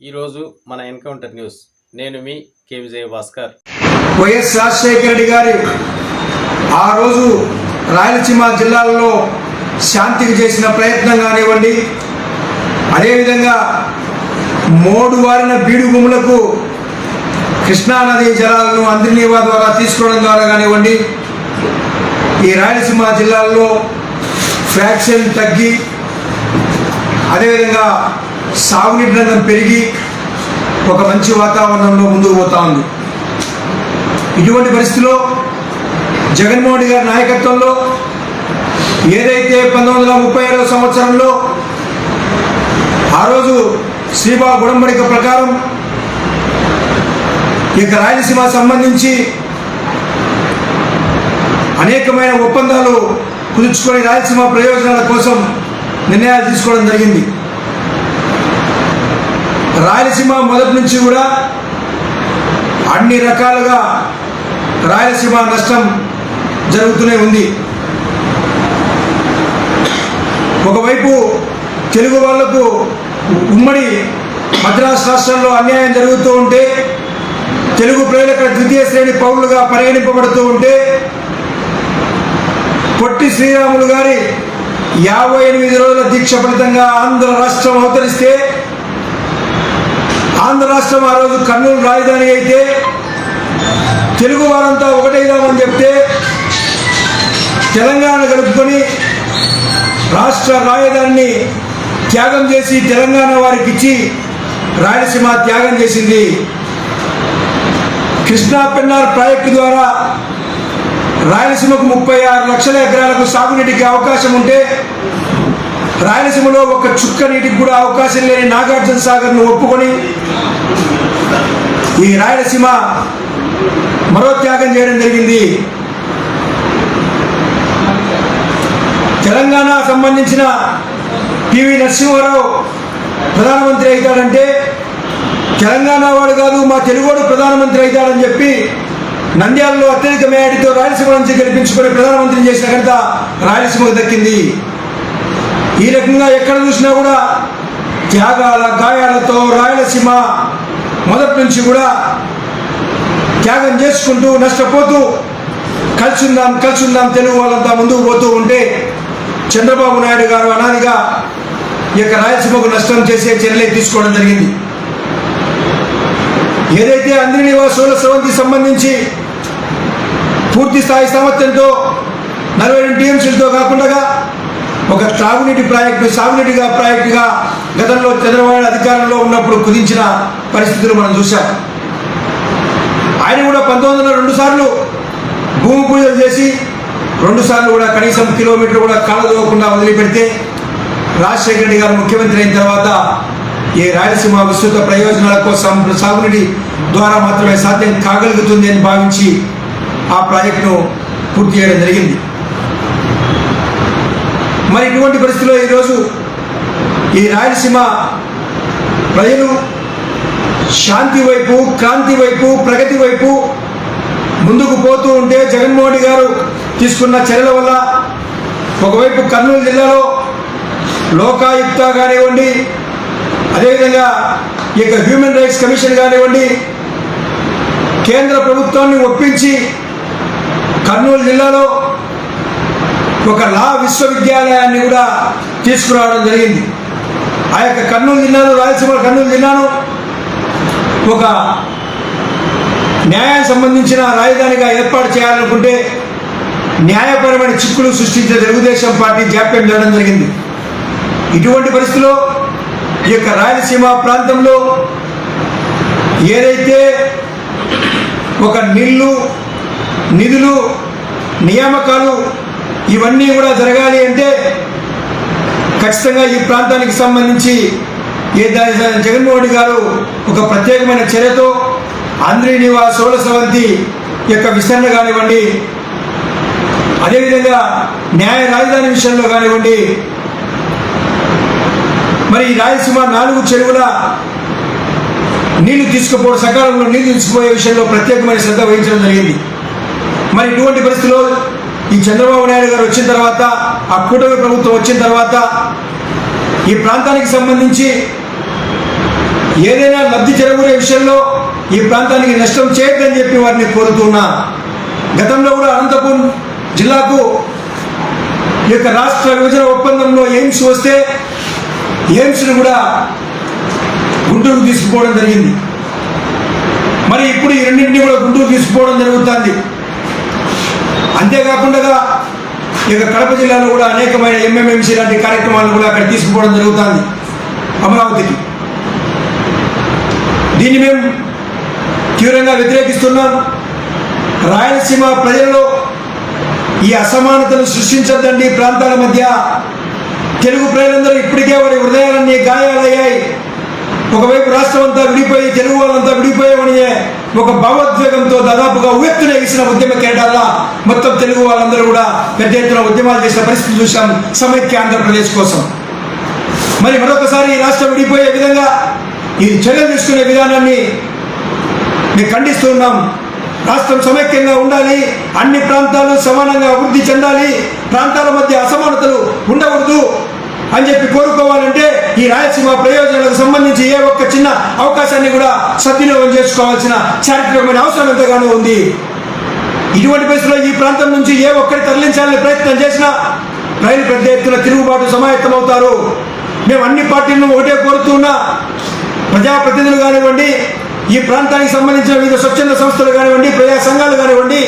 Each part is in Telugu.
ఈరోజు మన ఎన్కౌంటర్ న్యూస్. నేను మీ కే విజయ భాస్కర్ వైఎస్ రాజశేఖర రెడ్డి గారి ఆ రోజు రాయలసీమ జిల్లాలలో శాంతికి చేసిన ప్రయత్నం కానివ్వండి అదేవిధంగా మోడు వారిన బీడు భూములకు కృష్ణానది జలాలను అందరినీవా ద్వారా తీసుకోవడం ద్వారా కానివ్వండి ఈ రాయలసీమ జిల్లాల్లో ఫ్రాక్షన్ తగ్గి అదేవిధంగా సాగునీటి రంగం పెరిగి ఒక మంచి వాతావరణంలో ముందుకు పోతా ఉంది. ఇటువంటి పరిస్థితిలో జగన్మోహన్ రెడ్డి గారి నాయకత్వంలో ఏదైతే పంతొమ్మిది వందల ముప్పై ఏడవ సంవత్సరంలో ఆ రోజు శ్రీబా గుడంబడిక ప్రకారం ఇక రాయలసీమ సంబంధించి అనేకమైన ఒప్పందాలు కుదుర్చుకొని రాయలసీమ ప్రయోజనాల కోసం నిర్ణయాలు తీసుకోవడం జరిగింది. రాయలసీమ మొదటి నుంచి కూడా అన్ని రకాలుగా రాయలసీమ నష్టం జరుగుతూనే ఉంది. ఒకవైపు తెలుగు వాళ్ళకు ఉమ్మడి మద్రాసు రాష్ట్రంలో అన్యాయం జరుగుతూ ఉంటే తెలుగు ప్రజలు ఇక్కడ ద్వితీయ శ్రేణి పౌరులుగా పరిగణింపబడుతూ ఉంటే పొట్టి శ్రీరాములు గారి యాభై ఎనిమిది రోజుల దీక్ష ఫలితంగా ఆంధ్ర రాష్ట్రం అవతరిస్తే ఆంధ్ర రాష్ట్రం ఆ రోజు కర్నూలు రాజధాని అయితే తెలుగు వారంతా ఒకటైదామని చెప్తే తెలంగాణ కలుపుకొని రాష్ట్ర రాజధానిని త్యాగం చేసి తెలంగాణ వారికి ఇచ్చి రాయలసీమ త్యాగం చేసింది. కృష్ణా పెన్నార్ ప్రాజెక్టు ద్వారా రాయలసీమకు ముప్పై ఆరు లక్షల ఎకరాలకు సాగునీటికి అవకాశం ఉంటే రాయలసీమలో ఒక చుక్క నీటికి కూడా అవకాశం లేని నాగార్జున సాగర్ను ఒప్పుకొని ఈ రాయలసీమ మరో త్యాగం చేయడం జరిగింది. తెలంగాణ సంబంధించిన పివి నరసింహారావు ప్రధానమంత్రి అవుతాడంటే తెలంగాణ వాడు కాదు మా తెలుగువాడు ప్రధానమంత్రి అవుతాడని చెప్పి నంద్యాలలో అత్యధిక మేయాడితో రాయలసీమ నుంచి గెలిపించుకొని ప్రధానమంత్రి చేసిన ఘనత రాయలసీమకు దక్కింది. ఈ రకంగా ఎక్కడ చూసినా కూడా త్యాగాల గాయాలతో రాయలసీమ మొదటి నుంచి కూడా త్యాగం చేసుకుంటూ నష్టపోతూ కలిసి ఉందాం కలిసి ఉందాం తెలుగు వాళ్ళంతా ముందుకు పోతూ ఉంటే చంద్రబాబు నాయుడు గారు అనాదిగా ఈ యొక్క రాయలసీమకు నష్టం చేసే చర్యలే తీసుకోవడం జరిగింది. ఏదైతే అందిని నివాసుల స్రవంతి సంబంధించి పూర్తి స్థాయి సామర్థ్యంతో నలభై రెండు టీఎంసీలతో కాకుండా ఒక త్రాగునీటి ప్రాజెక్టు సాగునీటిగా ప్రాజెక్టుగా గతంలో చంద్రబాబు అధికారంలో ఉన్నప్పుడు కుదించిన పరిస్థితులు మనం చూశాం. ఆయన కూడా పంతొమ్మిది వందల రెండు సార్లు భూమి పూజలు చేసి రెండు సార్లు కూడా కనీసం కిలోమీటర్ కూడా కాలదోకుండా వదిలిపెడితే రాజశేఖర రెడ్డి గారు ముఖ్యమంత్రి అయిన తర్వాత ఈ రాయలసీమ విస్తృత ప్రయోజనాల కోసం సాగునీటి ద్వారా మాత్రమే సాధ్యం కాగలుగుతుంది అని భావించి ఆ ప్రాజెక్టును పూర్తి చేయడం జరిగింది. మరి ఇటువంటి పరిస్థితుల్లో ఈరోజు ఈ రాయలసీమ ప్రజలు శాంతి వైపు క్రాంతి వైపు ప్రగతి వైపు ముందుకు పోతూ ఉంటే జగన్మోహన్ గారు తీసుకున్న చర్యల వల్ల ఒకవైపు కర్నూలు జిల్లాలో లోకాయుక్త కానివ్వండి అదేవిధంగా ఈ యొక్క హ్యూమన్ రైట్స్ కమిషన్ కానివ్వండి కేంద్ర ప్రభుత్వాన్ని ఒప్పించి కర్నూలు జిల్లాలో ఒక లా విశ్వవిద్యాలయాన్ని కూడా తీసుకురావడం జరిగింది. ఆ యొక్క కర్నూలు జిల్లాలో రాయలసీమ కర్నూలు జిల్లాను ఒక న్యాయానికి సంబంధించిన రాజధానిగా ఏర్పాటు చేయాలనుకుంటే న్యాయపరమైన చిక్కులు సృష్టించే తెలుగుదేశం పార్టీ జాప్యం చేయడం జరిగింది. ఇటువంటి పరిస్థితిలో ఈ యొక్క రాయలసీమ ప్రాంతంలో ఏదైతే ఒక నీళ్ళు నిధులు నియామకాలు ఇవన్నీ కూడా జరగాలి అంటే ఖచ్చితంగా ఈ ప్రాంతానికి సంబంధించి ఏ జగన్మోహన్ రెడ్డి గారు ఒక ప్రత్యేకమైన చర్యతో ఆంధ్రీ నివాస్ సోల సవంతి యొక్క విస్తరణ కానివ్వండి అదేవిధంగా న్యాయ రాజధాని విషయంలో కానివ్వండి మరి ఈ రాయలసీమ నాలుగు చెరువుల నీళ్ళు తీసుకుపోవడం సకాలంలో నీళ్ళు తీసుకుపోయే విషయంలో ప్రత్యేకమైన శ్రద్ధ వహించడం జరిగింది. మరి ఇటువంటి పరిస్థితుల్లో ఈ చంద్రబాబు నాయుడు గారు వచ్చిన తర్వాత ఆ కూటమి ప్రభుత్వం వచ్చిన తర్వాత ఈ ప్రాంతానికి సంబంధించి ఏదైనా లబ్ధి చేకూరే విషయంలో ఈ ప్రాంతానికి నష్టం చేయొద్దని చెప్పి వారిని కోరుతున్నా. గతంలో కూడా అనంతపురం జిల్లాకు ఈ యొక్క రాష్ట్ర విభజన ఒప్పందంలో ఎయిమ్స్ వస్తే ఎయిమ్స్ను కూడా గుంటూరుకు తీసుకుపోవడం జరిగింది. మరి ఇప్పుడు ఈ రెండింటిని కూడా గుంటూరు తీసుకుపోవడం జరుగుతుంది. అంతేకాకుండా ఇక కడప జిల్లాలో కూడా అనేకమైన ఎంఎంఎంసీ లాంటి కార్యక్రమాలను కూడా అక్కడ తీసుకుపోవడం జరుగుతుంది అమరావతికి. దీన్ని మేము తీవ్రంగా వ్యతిరేకిస్తున్నాం. రాయలసీమ ప్రజల్లో ఈ అసమానతను సృష్టించద్దండి ప్రాంతాల మధ్య. తెలుగు ప్రజలందరూ ఇప్పటికే వారి హృదయాలన్నీ గాయాలయ్యాయి. ఒకవైపు రాష్ట్రం అంతా విడిపోయి తెలుగు వాళ్ళంతా విడిపోయామని ఒక భావోద్వేగంతో దాదాపుగా ఉవ్వెత్తున ఎగిసిన ఉద్యమ కేటాల మొత్తం తెలుగు వాళ్ళందరూ కూడా పెద్ద ఎత్తున ఉద్యమాలు చేసిన పరిస్థితి చూశాం సమైక్య ఆంధ్రప్రదేశ్ కోసం. మరి మరొకసారి ఈ రాష్ట్రం విడిపోయే విధంగా ఈ చర్యలు తీసుకునే విధానాన్ని మేము ఖండిస్తూ ఉన్నాం. రాష్ట్రం సమైక్యంగా ఉండాలి అన్ని ప్రాంతాలు సమానంగా అభివృద్ధి చెందాలి ప్రాంతాల మధ్య అసమానతలు ఉండకూడదు. అని చెప్పి కోరుకోవాలంటే ఈ రాయలసీమ ప్రయోజనాలకు సంబంధించి ఏ ఒక్క చిన్న అవకాశాన్ని కూడా సద్వినియోగం చేసుకోవాల్సిన చారిత్రకమైన అవసరం ఎంతగానో ఉంది. ఇటువంటి పరిస్థితుల్లో ఈ ప్రాంతం నుంచి ఏ ఒక్కరి తరలించాలని ప్రయత్నం చేసినా రైలు పెద్ద ఎత్తున తిరుగుబాటు సమాయత్తమవుతారు. మేము అన్ని పార్టీలను ఒకటే కోరుతున్నా ప్రజాప్రతినిధులు కానివ్వండి ఈ ప్రాంతానికి సంబంధించిన వివిధ స్వచ్ఛంద సంస్థలు కానివ్వండి ప్రజా సంఘాలు కానివ్వండి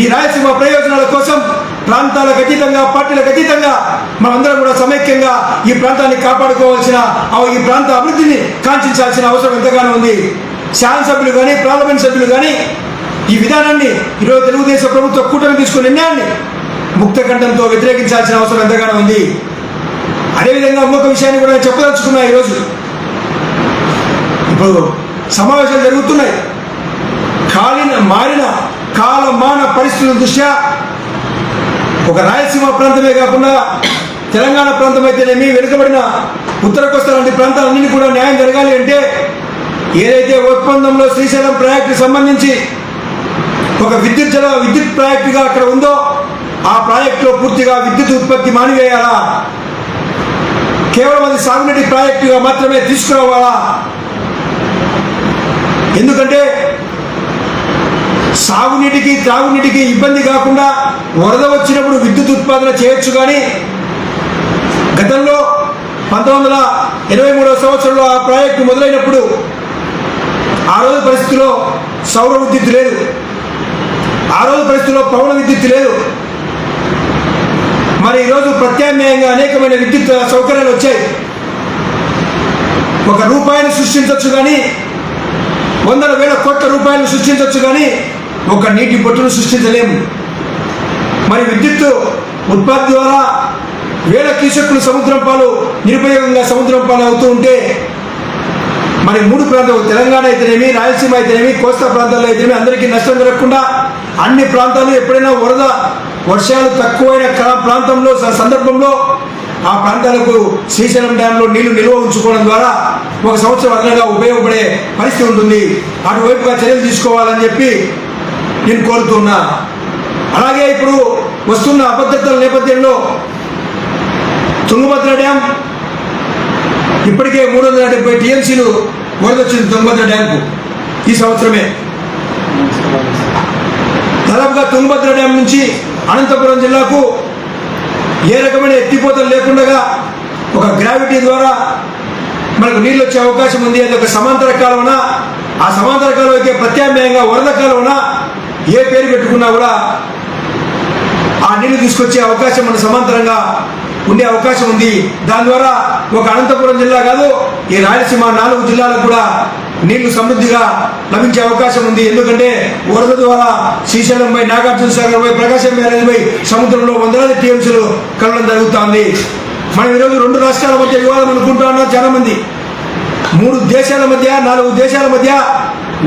ఈ రాయలసీమ ప్రయోజనాల కోసం ప్రాంతాలకు అతీతంగా పార్టీలకు అతీతంగా మనందరం కూడా సమైక్యంగా ఈ ప్రాంతాన్ని కాపాడుకోవాల్సిన ఆ ఈ ప్రాంత అభివృద్ధిని కాంక్షించాల్సిన అవసరం ఎంతగానో ఉంది. శాసనసభ్యులు కానీ పార్లమెంట్ సభ్యులు కానీ ఈ విధానాన్ని ఈరోజు తెలుగుదేశం ప్రభుత్వ కూటమి తీసుకున్న నిర్ణయాన్ని ముక్తఖండంతో వ్యతిరేకించాల్సిన అవసరం ఎంతగానో ఉంది. అదేవిధంగా ఇంకొక విషయాన్ని కూడా చెప్పదలుచుకున్నా ఈరోజు. ఇప్పుడు సమావేశాలు జరుగుతున్నాయి. కాలిన మారిన కాలమాన పరిస్థితుల దృష్ట్యా ఒక రాయలసీమ ప్రాంతమే కాకుండా తెలంగాణ ప్రాంతం అయితేనేమి వెనుకబడిన ఉత్తర కోస్తా లాంటి ప్రాంతాలన్నీ కూడా న్యాయం జరగాలి అంటే ఏదైతే ఒప్పందంలో శ్రీశైలం ప్రాజెక్టు సంబంధించి ఒక విద్యుత్ జల విద్యుత్ ప్రాజెక్టుగా అక్కడ ఉందో ఆ ప్రాజెక్టులో పూర్తిగా విద్యుత్ ఉత్పత్తి మానివేయాలా? కేవలం అది సాగునీటి ప్రాజెక్టుగా మాత్రమే తీసుకురావాలా? ఎందుకంటే సాగునీటికి త్రాగునీటికి ఇబ్బంది కాకుండా వరద వచ్చినప్పుడు విద్యుత్ ఉత్పాదన చేయొచ్చు కానీ గతంలో పంతొమ్మిది వందల ఇరవై మూడవ సంవత్సరంలో ఆ ప్రాజెక్టు మొదలైనప్పుడు ఆ రోజు పరిస్థితిలో సౌర విద్యుత్ లేదు. ఆ రోజు పరిస్థితిలో పవన విద్యుత్ లేదు. మరి ఈరోజు ప్రత్యామ్నాయంగా అనేకమైన విద్యుత్ సౌకర్యాలు వచ్చాయి. ఒక రూపాయిని సృష్టించవచ్చు కానీ వందల వేల కోట్ల రూపాయలు సృష్టించవచ్చు కానీ ఒక నీటి బొట్టును సృష్టించలేము. మరి విద్యుత్ ఉత్పత్తి ద్వారా వేల కీచకులు సముద్రం పాలు నిరుపయోగంగా సముద్రం పాలు అవుతూ ఉంటే మరి మూడు ప్రాంతాలు తెలంగాణ అయితేనేమి రాయలసీమ అయితేనేమి కోస్తా ప్రాంతాల్లో అయితేనేమి అందరికీ నష్టం జరగకుండా అన్ని ప్రాంతాలు ఎప్పుడైనా వరద వర్షాలు తక్కువైన ప్రాంతంలో సందర్భంలో ఆ ప్రాంతాలకు శ్రీశైలం డ్యాంలో నీళ్ళు నిల్వ ఉంచుకోవడం ద్వారా ఒక సంవత్సరం అదనంగా ఉపయోగపడే పరిస్థితి ఉంటుంది. అటువైపుగా చర్యలు తీసుకోవాలని చెప్పి నేను కోరుతున్నా. అలాగే ఇప్పుడు వస్తున్న అభద్రతల నేపథ్యంలో తుంగభద్ర డ్యాం ఇప్పటికే మూడు వందల డెబ్బై టీఎంసీలు వరదొచ్చింది తుంగభద్ర డ్యాంకు ఈ సంవత్సరమే. దాదాపుగా తుంగభద్ర డ్యాం నుంచి అనంతపురం జిల్లాకు ఏ రకమైన ఎత్తిపోతలు లేకుండా ఒక గ్రావిటీ ద్వారా మనకు నీళ్ళు వచ్చే అవకాశం ఉంది. అది ఒక సమాంతర కాలువన? ఆ సమాంతర కాలువకి ప్రత్యామ్నాయంగా వరద కాలువన? ఏ పేరు పెట్టుకున్నా కూడా ఆ నీళ్ళు తీసుకొచ్చే అవకాశం మన సమాంతరంగా ఉండే అవకాశం ఉంది. దాని ద్వారా ఒక అనంతపురం జిల్లా కాదు ఈ రాయలసీమ నాలుగు జిల్లాలకు కూడా నీళ్ళు సమృద్ధిగా లభించే అవకాశం ఉంది. ఎందుకంటే వరద ద్వారా శ్రీశైలం పై నాగార్జున సాగర్ పై ప్రకాశం బ్యారేజ్ పై సముద్రంలో వందలాది టీఎంసీలు కలవడం జరుగుతోంది. మనం ఈరోజు రెండు రాష్ట్రాల మధ్య వివాదం అనుకుంటా ఉన్నారు చాలా మంది. మూడు దేశాల మధ్య నాలుగు దేశాల మధ్య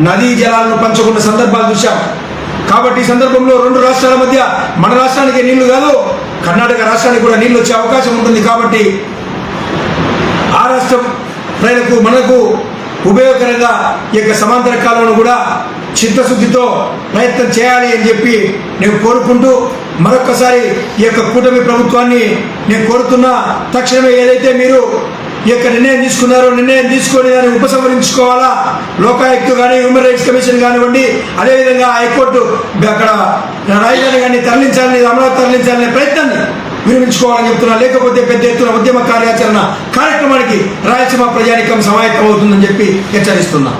నదీ జలాలను పంచుకున్న సందర్భాలు చూశాం. కాబట్టి ఈ సందర్భంలో రెండు రాష్ట్రాల మధ్య మన రాష్ట్రానికి నీళ్ళు కాదు కర్ణాటక రాష్ట్రానికి కూడా నీళ్ళు వచ్చే అవకాశం ఉంటుంది కాబట్టి ఆ రాష్ట్రం ప్రజలకు మనకు ఉపయోగకరంగా ఈ యొక్క సమాంతర కాలంలో కూడా చిత్తశుద్ధితో ప్రయత్నం చేయాలి అని చెప్పి నేను కోరుకుంటూ మరొక్కసారి ఈ యొక్క కూటమి ప్రభుత్వాన్ని నేను కోరుతున్నా తక్షణమే ఏదైతే మీరు యొక్క నిర్ణయం తీసుకున్నారో నిర్ణయం తీసుకొని దాన్ని ఉపసంహరించుకోవాలా? లోకాయుక్త కానీ హ్యూమన్ రైట్స్ కమిషన్ కానివ్వండి అదేవిధంగా హైకోర్టు అక్కడ రాజధాని కానీ తరలించాలని అమరావతి తరలించాలనే ప్రయత్నాన్ని విరమించుకోవాలని చెప్తున్నా. లేకపోతే పెద్ద ఎత్తున ఉద్యమ కార్యాచరణ కార్యక్రమానికి రాయలసీమ ప్రజానికం సమాయత్తం అవుతుందని చెప్పి హెచ్చరిస్తున్నా.